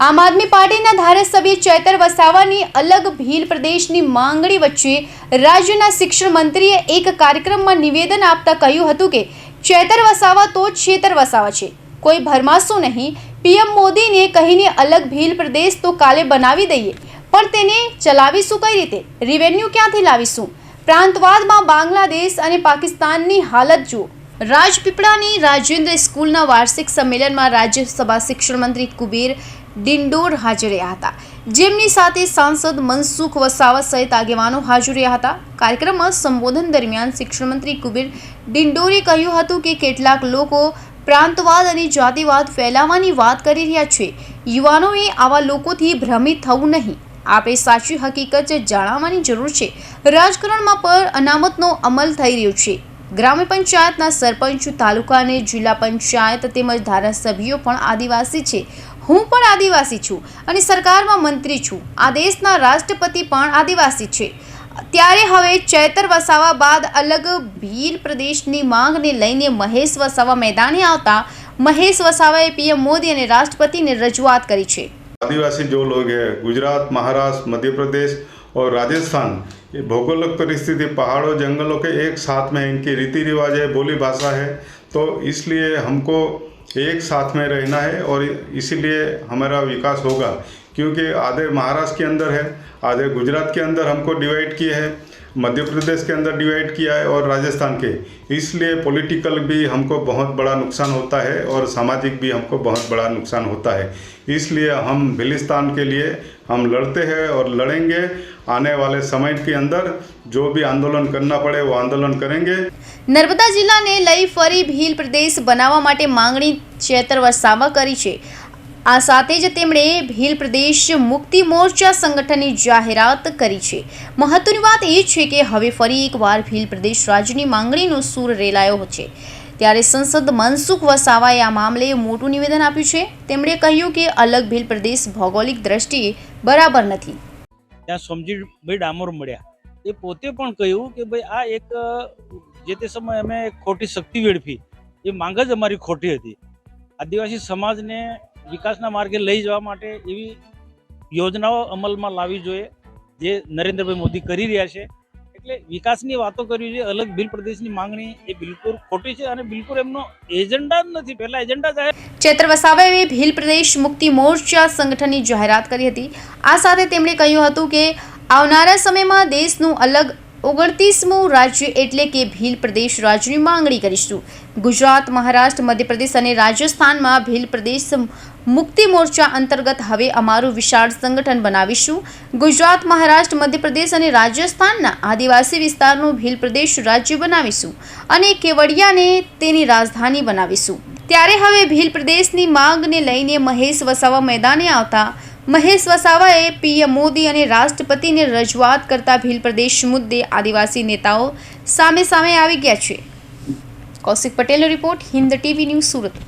આમ આદમી પાર્ટીના ધારાસભ્ય ચૈતર વસાવાની અલગ ભીલ પ્રદેશની માંગણી વચ્ચે રાજ્યના શિક્ષણ મંત્રીએ એક કાર્યક્રમમાં નિવેદન આપતા કહ્યું હતું કે, ચૈતર વસાવા તો છેતર વસાવા છે. કોઈ ભરમાશું નહીં. પીએમ મોદીને કહીને અલગ ભીલ પ્રદેશ તો કાલે બનાવી દઈએ. પણ તેને ચલાવીશું કઈ રીતે? રિવેન્યુ ક્યાંથી લાવીશું? પ્રાંતવાદમાં બાંગ્લાદેશ અને પાકિસ્તાનની હાલત જુઓ. રાજપીપળાની રાજેન્દ્ર સ્કૂલના વાર્ષિક સંમેલનમાં રાજ્યસભા શિક્ષણ મંત્રી કુબેર ડિંડોર હાજર રહ્યા હતા. જેમની સાથે સાંસદ મનસુખ વસાવા સહિત આગેવાનો હાજર રહ્યા હતા. કાર્યક્રમમાં સંબોધન દરમિયાન શિક્ષણ મંત્રી કુબેર ડિંડોરે કહ્યું હતું કે કેટલાક લોકો પ્રાંતવાદ અને જાતિવાદ ફેલાવવાની વાત કરી રહ્યા છે. યુવાનોએ આવા લોકોથી ભ્રમિત થવું નહીં. આપણે સાચી હકીકત જાણવાની જરૂર છે. રાજકારણમાં પણ અનામતનો અમલ થઈ રહ્યો છે. ગ્રામ્ય પંચાયતના સરપંચ તાલુકા અને જિલ્લા પંચાયત તેમજ ધારાસભ્યો પણ આદિવાસી છે હું પણ આદિવાસી છું અને સરકારમાં મંત્રી છું આ દેશના રાષ્ટ્રપતિ પણ આદિવાસી છે ત્યારે હવે ચૈતર વસાવા બાદ અલગ ભીલ પ્રદેશની માંગને લઈને મહેશ વસાવા મેદાને આવતા મહેશ વસાવાએ પીએમ મોદી અને રાષ્ટ્રપતિને રજૂઆત કરી છે आदिवासी जो लोग हैं गुजरात महाराष्ट्र मध्य प्रदेश और राजस्थान ये भौगोलिक परिस्थिति, पहाड़ों, जंगलों के एक साथ में इनकी रीति रिवाज है बोली भाषा है। तो इसलिए हमको एक साथ में रहना है और इसीलिए हमारा विकास होगा। क्योंकि आधे महाराष्ट्र के अंदर है, आधे गुजरात के अंदर हमको डिवाइड किए हैं। मध्य प्रदेश के अंदर डिवाइड किया है और राजस्थान के इसलिए पॉलिटिकल भी हमको बहुत बड़ा नुकसान होता है और सामाजिक भी हमको बहुत बड़ा नुकसान होता है इसलिए हम भिलिस्तान के लिए हम लड़ते हैं और लड़ेंगे आने वाले समय के अंदर जो भी आंदोलन करना पड़े वो आंदोलन करेंगे નર્મદા જિલ્લાને લઈ ફરી ભીલ પ્રદેશ બનાવવા માટે માંગણી ચેતર વસાવા કરી છે આ સાથે જ તેમણે ભીલ પ્રદેશ મુક્તિ મોરચા સંગઠનની જાહેરાત કરી છે. મહત્વની વાત એ છે કે હવે ફરી એકવાર ભીલ પ્રદેશ રાજ્યની માંગણીનો સૂર રેલાયો છે. ત્યારે સંસદ મનસુખ વસાવાએ આ મામલે મોટું નિવેદન આપ્યું છે. તેમણે કહ્યું કે અલગ ભીલ પ્રદેશ ભૌગોલિક દ્રષ્ટિએ બરાબર નથી. ત્યાં સોમજીભાઈ ડામોર મળ્યા. એ પોતે પણ કહ્યું કે ભાઈ આ એક, જે તે સમયે અમે ખોટી શક્તિ વેડફી, એ માંગ જ અમારી ખોટી હતી. આદિવાસી સમાજને વિકાસના માર્ગે લઈ જવા માટે એવી યોજનાઓ અમલમાં લાવવી જોઈએ, જે નરેન્દ્રભાઈ મોદી કરી રહ્યા છે. એટલે વિકાસની વાતો કરવી જોઈએ, અલગ બિલ પ્રદેશની માંગણી એ બિલકુલ ખોટી છે અને બિલકુલ એમનો એજન્ડા જ નથી. પહેલા એજન્ડા જાહેર ચેત્ર વસાવાએ ભીલ પ્રદેશ મુક્તિ મોરચા સંગઠનની જાહેરાત કરી હતી. આ સાથે તેમણે કહ્યું હતું કે આવનારા સમયમાં દેશનું અલગ ઓગણત્રીસમું રાજ્ય એટલે કે ભીલ પ્રદેશ રાજ્યની માંગણી કરીશું. ગુજરાત, મહારાષ્ટ્ર, મધ્યપ્રદેશ અને રાજસ્થાનમાં ભીલ પ્રદેશ મુક્તિ મોરચા અંતર્ગત હવે અમારું વિશાળ સંગઠન બનાવીશું. ગુજરાત, મહારાષ્ટ્ર, મધ્યપ્રદેશ અને રાજસ્થાનના આદિવાસી વિસ્તારનું ભીલ પ્રદેશ રાજ્ય બનાવીશું અને કેવડિયાને તેની રાજધાની બનાવીશું. ત્યારે હવે ભીલ પ્રદેશની માંગને લઈને મહેશ વસાવા મેદાને આવતા મહેશ વસાવાએ પીએમ મોદી અને રાષ્ટ્રપતિને રજૂઆત કરતા ભીલ પ્રદેશ મુદ્દે આદિવાસી નેતાઓ સામે સામે આવી ગયા છે. કૌશિક પટેલનો report Hind TV news Surat.